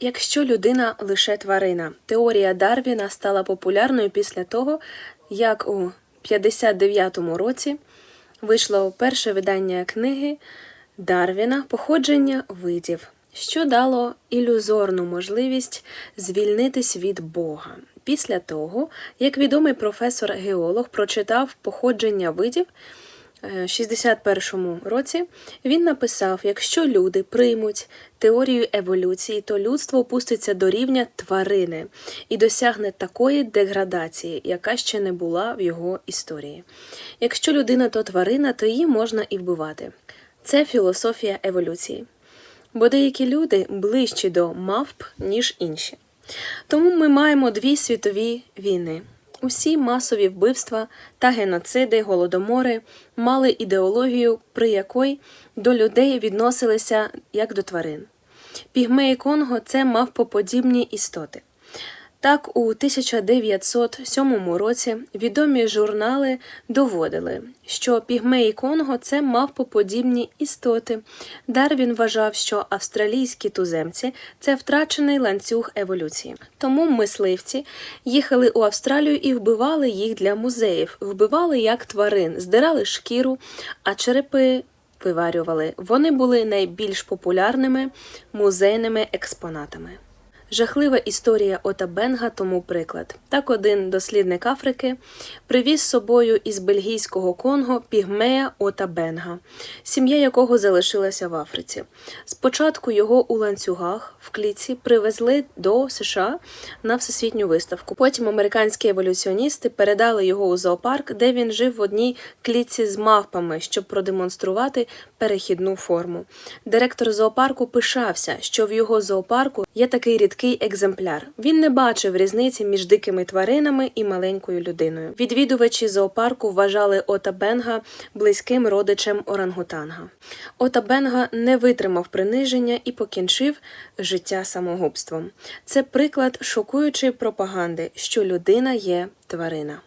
Якщо людина лише тварина, теорія Дарвіна стала популярною після того, як у 59-му році вийшло перше видання книги Дарвіна Походження видів, що дало ілюзорну можливість звільнитись від Бога. Після того, як відомий професор-геолог прочитав походження видів, е, 61-му році він написав: якщо люди приймуть теорію еволюції, то людство опуститься до рівня тварини і досягне такої деградації, яка ще не була в його історії. Якщо людина то тварина, то її можна і вбивати. Це філософія еволюції. Бо деякі люди ближчі до мавп, ніж інші. Тому ми маємо дві світові війни. Усі масові вбивства та геноциди, голодомори мали ідеологію, при якій до людей відносилися як до тварин. Пігмеї Конго це мавпоподібні істоти. Так, у 1907 році відомі журнали доводили, що пігмеї Конго це мавпоподібні істоти. Дарвін вважав, що австралійські туземці це втрачений ланцюг еволюції. Тому мисливці їхали у Австралію і вбивали їх для музеїв, вбивали як тварин, здирали шкіру, а черепи виварювали. Вони були найбільш популярними музейними експонатами. Жахлива історія Ота Бенга тому приклад. Так один дослідник Африки привіз з собою із бельгійського Конго пігмея Ота Бенга, сім'я якого залишилася в Африці. Спочатку його у ланцюгах в клітці привезли до США на всесвітню виставку. Потім американські еволюціоністи передали його у зоопарк, де він жив в одній клітці з мавпами, щоб продемонструвати перехідну форму. Директор зоопарку пишався, що в його зоопарку є такий рідкий екземпляр. Він не бачив різниці між дикими тваринами і маленькою людиною. Відвідувачі зоопарку вважали Ота Бенга близьким родичем орангутанга. Ота Бенга не витримав приниження і покінчив життя самогубством. Це приклад шокуючої пропаганди, що людина є тварина.